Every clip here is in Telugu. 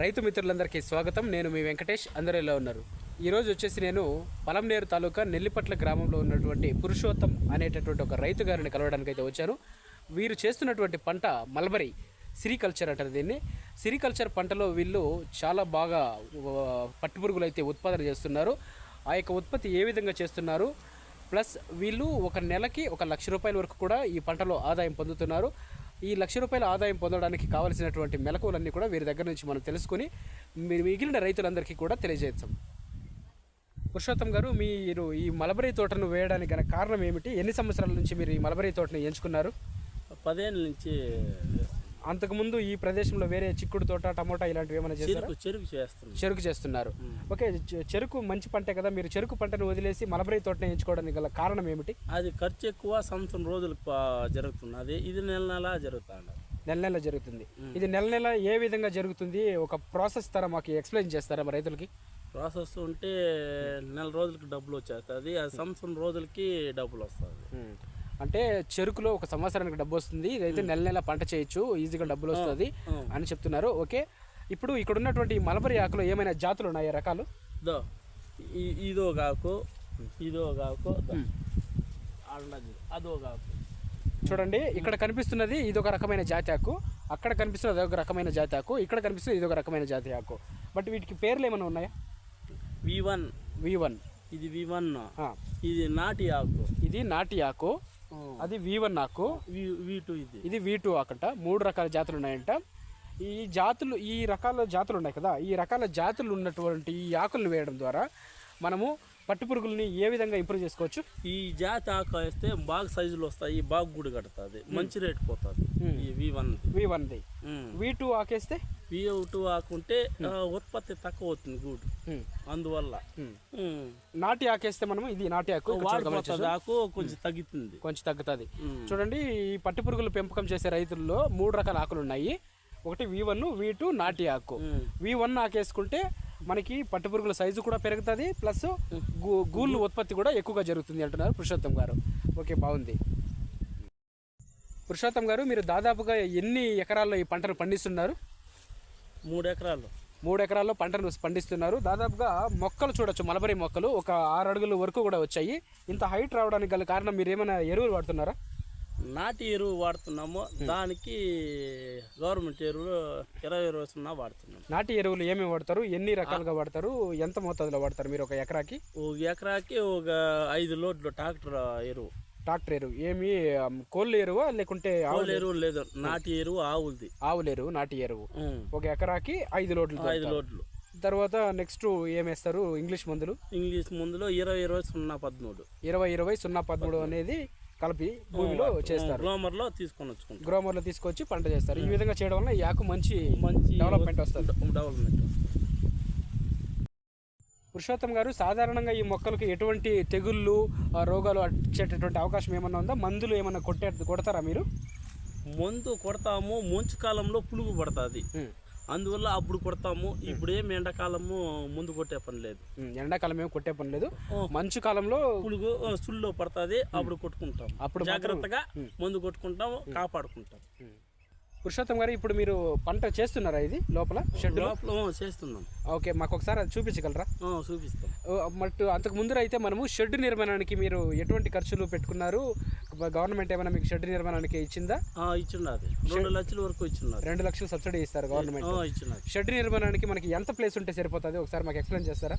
రైతు మిత్రులందరికీ స్వాగతం. నేను మీ వెంకటేష్ అందరూ ఎలా ఉన్నారు ఈరోజు వచ్చేసి నేను పలంనేరు తాలూకా నెల్లిపట్ల గ్రామంలో ఉన్నటువంటి పురుషోత్తం అనేటటువంటి ఒక రైతు గారిని కలవడానికి అయితే వచ్చాను. వీరు చేస్తున్నటువంటి పంట మల్బరీ సిరికల్చర్ అంటారు దీన్ని. సిరికల్చర్ పంటలో వీళ్ళు చాలా బాగా పట్టుపురుగులు అయితే ఉత్పాదన చేస్తున్నారు. ఆ యొక్క ఉత్పత్తి ఏ విధంగా చేస్తున్నారు? ప్లస్ వీళ్ళు ఒక నెలకి ఒక లక్ష రూపాయల వరకు కూడా ఈ పంటలో ఆదాయం పొందుతున్నారు. ఈ లక్ష రూపాయల ఆదాయం పొందడానికి కావలసినటువంటి మెలకువలన్నీ కూడా వీరి దగ్గర నుంచి మనం తెలుసుకుని మీరు మిగిలిన రైతులందరికీ కూడా తెలియజేస్తాం పురుషోత్తం గారు మీరు ఈ మలబరీ తోటను వేయడానికి గల కారణం ఏమిటి? ఎన్ని సంవత్సరాల నుంచి మీరు ఈ మలబరీ తోటను ఎంచుకున్నారు? పదేళ్ళ నుంచి అంతకుముందు ఈ ప్రదేశంలో వేరే చిక్కుడు తోట టమోటా ఇలాంటివి ఏమైనా చేశారా? చెరుకు చెరుకు చేస్తున్నాం చెరుకు చేస్తున్నారు. ఓకే చెరుకు మంచి పంటే కదా మీరు చెరుకు పంటను వదిలేసి మలబరీ తోటను ఎంచుకోవడానికి గల కారణం ఏమిటి? అది ఖర్చు ఎక్కువ సంవత్సరం రోజులకు పా- జరుగుతున్నది ఇది నెల నెల జరుగుతుంది నెల నెల జరుగుతుంది. ఇది నెల నెల ఏ విధంగా జరుగుతుంది? ఒక ప్రాసెస్ తర మాకు ఎక్స్ప్లెయిన్ చేస్తారా మా రైతులకి? ప్రాసెస్ ఉంటే నెల రోజులకి డబ్బులు వచ్చేస్తుంది అది సంవత్సరం రోజులకి డబ్బులు వస్తుంది అంటే చెరుకులో ఒక సంవత్సరానికి డబ్బు వస్తుంది. ఇదైతే నెల నెల పంట చేయొచ్చు. ఈజీగా డబ్బులు వస్తుంది అని చెప్తున్నారు. ఓకే. ఇప్పుడు ఇక్కడ ఉన్నటువంటి మలబరీ ఆకులో ఏమైనా జాతులు ఉన్నాయా? రకాలు? ఇదో కాకు ఇదో కాకు అదో కాకు చూడండి ఇక్కడ కనిపిస్తున్నది ఇదొక రకమైన జాతి ఆకు. అక్కడ కనిపిస్తున్నది ఒక రకమైన జాతి ఆకు. ఇక్కడ కనిపిస్తున్నది ఇదొక రకమైన జాతి ఆకు. బట్ వీటికి పేర్లు ఏమైనా ఉన్నాయా? V one. V one. ఇది వి వన్. ఇది నాటి ఆకు. ఇది నాటి ఆకు. అది వి వన్ వి వి టూ ఇది. ఇది వి టూ ఆకంట మూడు రకాల జాతులు ఉన్నాయంట. ఈ జాతులు ఈ రకాల జాతులు ఉన్నాయి కదా. ఈ రకాల జాతులు ఉన్నటువంటి ఈ ఆకులను వేయడం ద్వారా మనము పట్టుపురుగుల్ని ఏ విధంగా ఇంప్రూవ్ చేసుకోవచ్చు? ఈ జాతి ఆకు వేస్తే బాగా సైజులు వస్తాయి బాగా గుడి కడుతుంది మంచి రేట్ పోతుంది. వి వన్ వి వన్ది వి టూ ఆకేస్తే? వి టూ ఆకుంటే ఉత్పత్తి తక్కువ అవుతుంది గూడు అందువల్ల. నాటి ఆకేస్తే మనము ఇది నాటి ఆకు ఆకు కొంచెం తగ్గుతుంది. కొంచెం తగ్గుతుంది. చూడండి ఈ పట్టుపురుగులు పెంపకం చేసే రైతుల్లో మూడు రకాల ఆకులు ఉన్నాయి ఒకటి వి వన్ వి టూ నాటి ఆకు. వి వన్ ఆకేసుకుంటే మనకి పట్టుపురుగుల సైజు కూడా పెరుగుతుంది ప్లస్ గూళ్ళు ఉత్పత్తి కూడా ఎక్కువగా జరుగుతుంది అంటున్నారు పురుషోత్తం గారు. ఓకే బాగుంది. పురుషోత్తం గారు మీరు దాదాపుగా ఎన్ని ఎకరాల్లో ఈ పంటను పండిస్తున్నారు? మూడు ఎకరాలు మూడు ఎకరాల్లో పంటను పండిస్తున్నారు. దాదాపుగా మొక్కలు చూడొచ్చు మలబరీ మొక్కలు. ఒక ఆరు అడుగుల వరకు కూడా వచ్చాయి. ఇంత హైట్ రావడానికి గల కారణం మీరు ఏమైనా ఎరువులు వాడుతున్నారా? నాటి ఎరువు వాడుతున్నాము. దానికి గవర్నమెంట్ ఎరువు ఇరవై ఇరవై సున్నా వాడుతున్నాం నాటి ఎరువులు ఏమేమి వాడతారు? ఎన్ని రకాలుగా వాడతారు? ఎంత మోతాదులో వాడతారు మీరు ఒక ఎకరాకి? ఒక ఎకరాకి ఒక ఐదు లోడ్లు ట్రాక్టర్ ఎరువు. ట్రాక్టర్ ఎరువు. ఏమి కోళ్ళ ఎరువా లేకుంటే ఆవు ఆవుల ఎరువు లేదు. నాటి ఎరువు ఆవులది. ఆవుల ఎరువు నాటి ఎరువు. ఒక ఎకరాకి ఐదు లోడ్లు ఐదు. లోడ్లు తర్వాత నెక్స్ట్ ఏమేస్తారు ఇంగ్లీష్ మందులు? ఇంగ్లీష్ ముందులో ఇరవై ఇరవై సున్నా పదమూడు. ఇరవై ఇరవై సున్నా పదమూడు అనేది కలిపి భూమిలో చేస్తారు. గ్రోమర్లో తీసుకొని వచ్చుకుంటాం గ్రోమర్లో తీసుకొచ్చి పంట చేస్తారు. ఈ విధంగా చేయడం వల్ల ఆకు మంచి మంచి డెవలప్మెంట్ వస్తుంది. డెవలప్మెంట్ పురుషోత్తం గారు సాధారణంగా ఈ మొక్కలకు ఎటువంటి తెగుళ్ళు రోగాలు వచ్చేటటువంటి అవకాశం ఏమన్నా ఉందా? మందులు ఏమన్నా కొట్టే కొడతారా మీరు? మందు కొడతాము మంచు కాలంలో పులుగు పడుతుంది. అందువల్ల అప్పుడు కొడతాము ఇప్పుడు ఏం ఎండాకాలము ముందు కొట్టే పని లేదు. ఎండాకాలం ఏమి కొట్టే పని లేదు. మంచు కాలంలో పులుగు సుల్లో పడుతుంది అప్పుడు కొట్టుకుంటాం. అప్పుడు జాగ్రత్తగా మందు కొట్టుకుంటాము కాపాడుకుంటాం. పురుషోత్తం గారు ఇప్పుడు మీరు పంట చేస్తున్నారా ఇది లోపల షెడ్ లోపల చేస్తున్నాం. ఓకే మాకు ఒకసారి అది చూపించగలరా? చూపిస్తాం. మట్టు అంతకు ముందర అయితే మనము షెడ్ నిర్మాణానికి మీరు ఎటువంటి ఖర్చులు పెట్టుకున్నారు? గవర్నమెంట్ ఏమైనా మీకు షెడ్ నిర్మాణానికి ఇచ్చిందా? ఇచ్చిన్నది రెండు లక్షల వరకు ఇచ్చిన్నారు రెండు లక్షలు సబ్సిడీ ఇస్తారు గవర్నమెంట్. ఆ, ఇచ్చినది షెడ్ నిర్మాణానికి మనకి ఎంత ప్లేస్ ఉంటే సరిపోతుంది? ఒకసారి మాకు ఎక్స్ప్లెయిన్ చేస్తారా?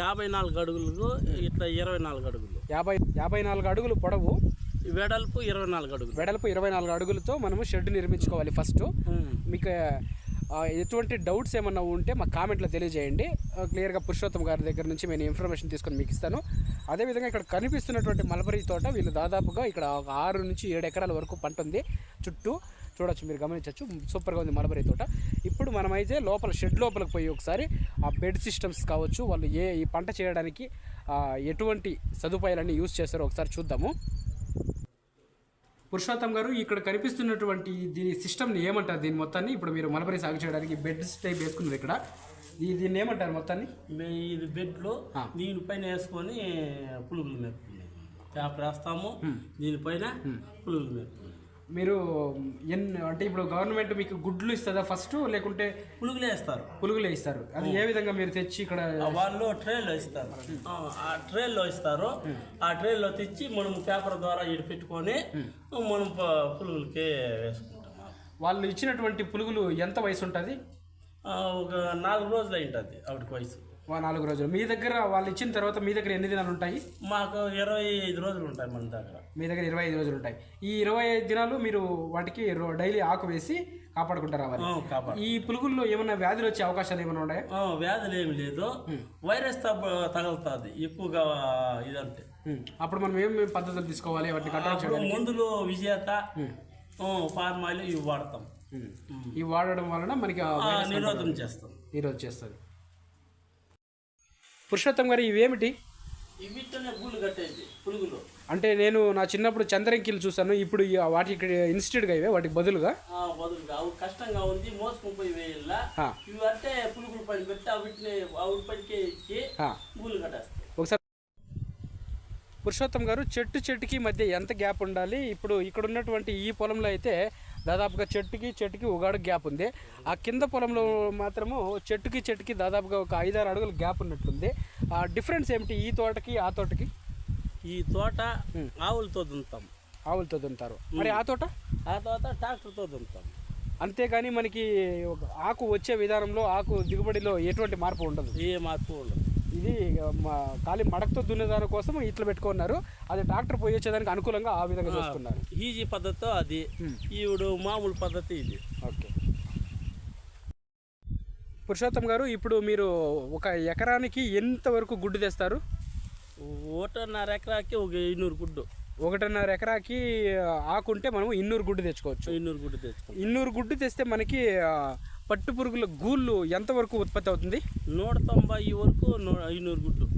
యాభై నాలుగు అడుగులు ఇట్లా ఇరవై నాలుగు అడుగులు. యాభై యాభై నాలుగు అడుగులు పొడవు. వెడల్పు ఇరవై నాలుగు అడుగులు. వెడల్పు ఇరవై నాలుగు అడుగులతో మనము షెడ్ నిర్మించుకోవాలి ఫస్ట్. మీకు ఎటువంటి డౌట్స్ ఏమన్నా ఉంటే మా కామెంట్లో తెలియజేయండి. క్లియర్గా పురుషోత్తం గారి దగ్గర నుంచి నేను ఇన్ఫర్మేషన్ తీసుకొని మీకు ఇస్తాను. అదేవిధంగా ఇక్కడ కనిపిస్తున్నటువంటి మలబరీ తోట వీళ్ళు దాదాపుగా ఇక్కడ ఒక ఆరు నుంచి ఏడు ఎకరాల వరకు పంట ఉంది. చుట్టూ చూడొచ్చు మీరు గమనించవచ్చు. సూపర్గా ఉంది మలబరీ తోట. ఇప్పుడు మనమైతే లోపల షెడ్ లోపలికి పోయి ఒకసారి ఆ బెడ్ సిస్టమ్స్ కావచ్చు వాళ్ళు ఏ ఈ పంట చేయడానికి ఎటువంటి సదుపాయాలన్నీ యూజ్ చేస్తారో ఒకసారి చూద్దాము. పురుషోత్తం గారు ఇక్కడ కనిపిస్తున్నటువంటి దీని సిస్టమ్ని ఏమంటారు? దీని మొత్తాన్ని ఇప్పుడు మీరు మలబరీ సాగు చేయడానికి బెడ్ టైప్ వేసుకున్నారు ఇక్కడ. ఈ- దీన్ని ఏమంటారు మొత్తాన్ని? ఇది బెడ్లో దీనిపైన వేసుకొని పులుగులు మేపుకునేది పేపర్ వేస్తాము దీనిపైన పులుగులు మేపుకునేది మీరు ఎన్ అంటే ఇప్పుడు గవర్నమెంట్ మీకు గుడ్లు ఇస్తుందా ఫస్ట్ లేకుంటే పులుగులే ఇస్తారు. పులుగులే ఇస్తారు. అది ఏ విధంగా మీరు తెచ్చి ఇక్కడ వాళ్ళు ట్రేలో ఇస్తారు. ఆ, ట్రేలో ఇస్తారు. ఆ ట్రేలో తెచ్చి మనం పేపర్ ద్వారా ఇటు పెట్టుకొని మనం పులుగులకి వేసుకుంటాం వాళ్ళు ఇచ్చినటువంటి పులుగులు ఎంత వయసు ఉంటుంది? ఒక నాలుగు రోజులు అయింటుంది ఆవిడకి వయసు. నాలుగు రోజులు. మీ దగ్గర వాళ్ళు ఇచ్చిన తర్వాత మీ దగ్గర ఎన్ని దినాలు ఉంటాయి? మాకు ఇరవై ఐదు రోజులు ఉంటాయి మన దగ్గర. మీ దగ్గర ఇరవై ఐదు రోజులు ఉంటాయి. ఈ ఇరవై ఐదు దినాలు మీరు వాటికి డైలీ ఆకు వేసి కాపాడుకుంటారు ఈ పులుగుల్లో ఏమైనా వ్యాధులు వచ్చే అవకాశాలు ఏమైనా ఉన్నాయా? వ్యాధులు ఏమి లేదు. వైరస్ తగులుతుంది. ఎక్కువగా ఇదంటే. అప్పుడు మనం ఏం పద్ధతులు తీసుకోవాలి? వాటిని చేయడానికి? మందులు విజేత ఫార్మాయిల్ ఇవి వాడతాం. ఇవి వాడడం వలన మనకి నిరోధం చేస్తాం. ఈరోజు చేస్తుంది. పురుషోత్తం గారు ఇవేమిటి? అంటే నేను నా చిన్నప్పుడు చంద్రంకిలు చూసాను ఇప్పుడు వాటికి ఇన్స్టిట్యూట్గా ఇవే వాటికి బదులుగా? ఆ, బదులుగా. అవి కష్టంగా ఉంది మోసుకొని పోయి వేయాల ఆ. ఇవి అంటే పులుగులు పని పెట్టి అవిటిని ఆవిడ పనికే ఇచ్చి ఆ. గూళ్ళు కట్టేస్తాం ఒకసారి. పురుషోత్తం గారు చెట్టు చెట్టుకి మధ్య ఎంత గ్యాప్ ఉండాలి? ఇప్పుడు ఇక్కడ ఉన్నటువంటి ఈ పొలంలో అయితే దాదాపుగా చెట్టుకి చెట్టుకి ఉగాడు గ్యాప్ ఉంది. ఆ కింద పొలంలో మాత్రము చెట్టుకి చెట్టుకి దాదాపుగా ఒక ఐదారు అడుగుల గ్యాప్ ఉన్నట్టుంది. ఆ డిఫరెన్స్ ఏమిటి? ఈ తోటకి ఆ తోటకి? ఈ తోట ఆవులతో దున్నుతాం. ఆవులతో దుంతారు మరి ఆ తోట? ఆ తర్వాత ట్రాక్టర్తో దున్నుతాం. అంతేగాని మనకి ఆకు వచ్చే విధానంలో ఆకు దిగుబడిలో ఎటువంటి మార్పు ఉండదు. ఏ మార్పు ఉండదు. ఇది మా ఖాళీ మడకతో దున్నేదాని కోసం ఇట్లా పెట్టుకున్నారు. అది ట్రాక్టర్ పోయి వచ్చేదానికి అనుకూలంగా ఆ విధంగా చేసుకున్నారు. ఈజీ పద్ధతితో అది. ఈవిడు మామూలు పద్ధతి ఇది. ఓకే. పురుషోత్తం గారు ఇప్పుడు మీరు ఒక ఎకరానికి ఎంత వరకు గుడ్డు తెస్తారు? ఒకటిన్నర ఎకరాకి ఒక ఇన్నూరు గుడ్డు. ఒకటిన్నర ఎకరాకి ఆకుంటే మనం ఇన్నూరు గుడ్డు తెచ్చుకోవచ్చు. ఇన్నూరు గుడ్డు తెచ్చుకుంటాం. ఇన్నూరు గుడ్డు తెస్తే మనకి పట్టు పురుగుల గూళ్ళు ఎంతవరకు ఉత్పత్తి అవుతుంది? నూట తొంభై వరకు ఐనూరు గుడ్లు.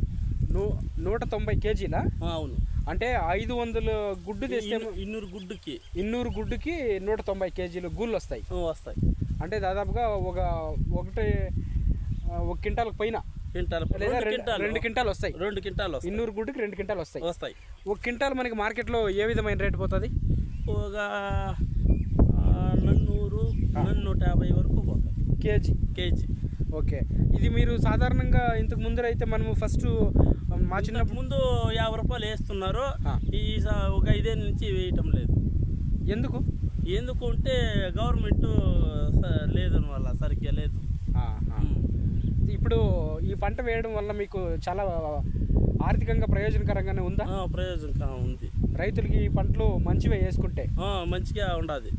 నూ నూట తొంభై కేజీల? అవును. అంటే ఐదు వందల గుడ్డు తెస్తే ఇన్ను- ఇన్నూరు గుడ్డుకి. ఇన్నూరు గుడ్డుకి నూట తొంభై కేజీలు గూళ్ళు వస్తాయి. వస్తాయి. అంటే దాదాపుగా ఒక ఒకటి ఒక క్వింటాల్ పైన. రెండు క్వింటాల్. వస్తాయి. రెండు క్వింటాల్ వస్తాయి. ఇన్నూరు గుడ్డుకి రెండు క్వింటాల్ వస్తాయి. వస్తాయి. ఒక క్వింటాల్ మనకి మార్కెట్లో ఏ విధమైన రేటు పోతుంది? ఒక నన్నూరు నన్నూట యాభై కేజీ. కేజీ. ఓకే. ఇది మీరు సాధారణంగా ఇంతకు ముందర అయితే మనము ఫస్ట్ మా చిన్న ముందు యాభై రూపాయలు వేస్తున్నారు. ఈ ఒక ఐదేళ్ళ నుంచి వేయటం లేదు. ఎందుకు? ఎందుకు అంటే గవర్నమెంట్ లేదని వల్ల సరిగ్గా లేదు. ఇప్పుడు ఈ పంట వేయడం వల్ల మీకు చాలా ఆర్థికంగా ప్రయోజనకరంగానే ఉందా? ఆ, ప్రయోజనం ఉంది. రైతులకి ఈ పంటలు మంచివే వేసుకుంటే? మంచిగా ఉండదు.